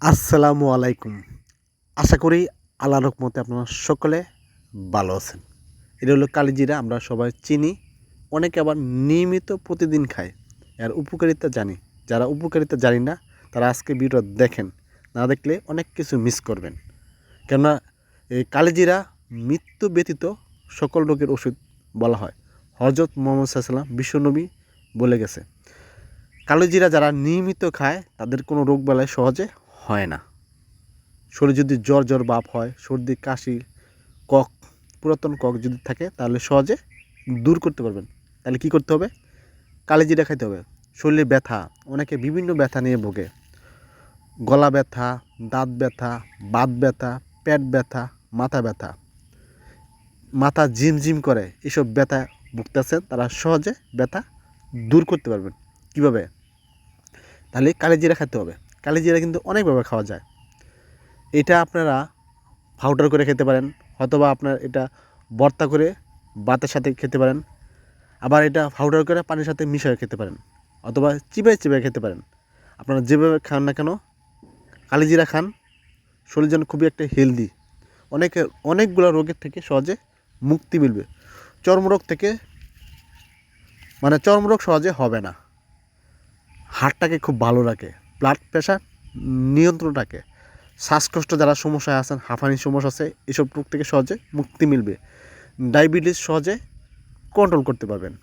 আসসালামু আলাইকুম। আশা করি আল্লাহ রকমতে আপনারা সকলে ভালো আছেন। এটা হলো কালিজিরা, আমরা সবাই চিনি। অনেকে আবার নিয়মিত প্রতিদিন খায়। এর উপকারিতা জানি। যারা উপকারিতা জানি না, তারা আজকে ভিডিও দেখেন। না দেখলে অনেক কিছু মিস করবেন। কেননা এই কালিজিরা মৃত্যু ব্যতীত সকল রোগের ওষুধ বলা হয়। হজরত মোহাম্মদ সাল্লাম বিশ্বনবী বলে গেছে। কালোজিরা যারা নিয়মিত খায়, তাদের কোনো রোগ বেলায় সহজে হয় না। শরীর যদি জ্বর জ্বর বাপ হয়, সর্দি, কাশি, কক, পুরাতন কক যদি থাকে, তাহলে সহজে দূর করতে পারবেন। তাহলে কি করতে হবে? কালিজিরা খাইতে হবে। শরীরে ব্যথা, অনেকে বিভিন্ন ব্যথা নিয়ে ভোগে। গলা ব্যথা, দাঁত ব্যথা, বাত ব্যথা, পেট ব্যথা, মাথা ব্যথা। মাথা জিম করে, এসব ব্যথা ভুগতেছেন তারা সহজে ব্যথা দূর করতে পারবেন। কীভাবে? তাহলে কালিজিরা খেতে হবে। কালিজিরা কিন্তু অনেকভাবে খাওয়া যায়। এটা আপনারা পাউডার করে খেতে পারেন, অথবা আপনার এটা ভর্তা করে ভাতের সাথে খেতে পারেন, আবার এটা পাউডার করে পানির সাথে মিশিয়ে খেতে পারেন, অথবা চিবাই চিবাই খেতে পারেন। আপনারা যেভাবে খান না কেন, কালিজিরা খান, শরীর যেন খুবই একটা হেলদি অনেকে, অনেকগুলো রোগের থেকে সহজে মুক্তি মিলবে। চর্মরোগ থেকে মানে চর্মরোগ সহজে হবে না। হার্টটাকে খুব ভালো রাখে। ব্লাড প্রেশার নিয়ন্ত্রণ রাখে। শ্বাসকষ্ট যারা সমস্যায় আছেন হাঁফানির সমস্যা আছে, এসব রোগ থেকে সহজে মুক্তি মিলবে। ডায়াবেটিস সহজে কন্ট্রোল করতে পারবেন।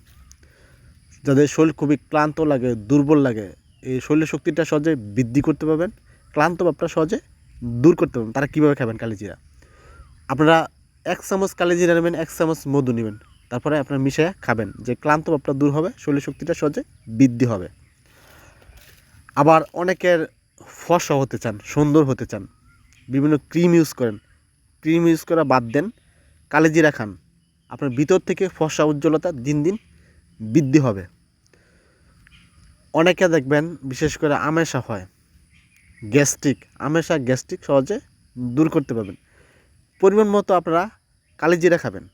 যাদের শরীর খুবই ক্লান্ত লাগে, দুর্বল লাগে, এই শরীরের শক্তিটা সহজে বৃদ্ধি করতে পারবেন, ক্লান্ত ভাবটা সহজে দূর করতে পারবেন। তারা কীভাবে খাবেন কালিজিরা? আপনারা এক চামচ কালিজিরা নেবেন, এক চামচ মধু নেবেন। তারপরে আপনার মিশিয়ে খাবেন। যে ক্লান্ত ভাবটা দূর হবে, শরীরের শক্তিটা সহজে বৃদ্ধি হবে। আবার অনেকের ফসা হতে চান, সুন্দর হতে চান, বিভিন্ন ক্রিম ইউজ করেন। ক্রিম ইউজ করা বাদ দেন, কালেজিরা খান। আপনার ভিতর থেকে ফসা উজ্জ্বলতা দিন দিন বৃদ্ধি হবে। অনেকে দেখবেন, বিশেষ করে আমেশা হয়। গ্যাস্ট্রিক, আমেশা গ্যাস্ট্রিক সহজে দূর করতে পারবেন। পরিমাণ মতো আপনারা কালিজিরা খাবেন।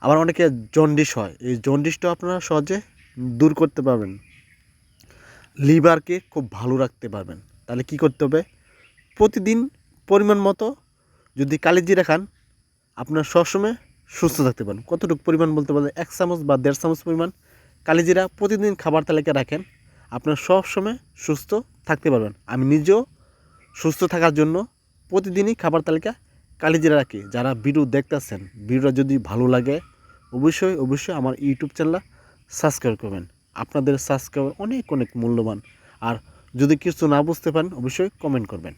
আবার অনেকে জন্ডিস হয়। এই জন্ডিসটাও আপনারা সহজে দূর করতে পারবেন। লিভারকে খুব ভালো রাখতে পারবেন। তাহলে কি করতে হবে? প্রতিদিন পরিমাণ মতো যদি কালিজিরা খান, আপনার সবসময় সুস্থ থাকতে পারেন কতটুকু পরিমাণ বলতে পারেন? এক চামচ বা দেড় চামচ পরিমাণ কালিজিরা প্রতিদিন খাবার তালিকা রাখেন। আপনার সবসময় সুস্থ থাকতে পারবেন। আমি নিজেও সুস্থ থাকার জন্য প্রতিদিনই খাবার তালিকা কালিজিরা রাখি। যারা ভিডিও দেখতেছেন, ভিডিওটা যদি ভালো লাগে, অবশ্যই অবশ্যই আমার ইউটিউব চ্যানেল সাবস্ক্রাইব করবেন। আপনাদের সাবস্ক্রাইব অনেক অনেক মূল্যবান। আর যদি কিছু না বুঝতে পারেন অবশ্যই কমেন্ট করবেন।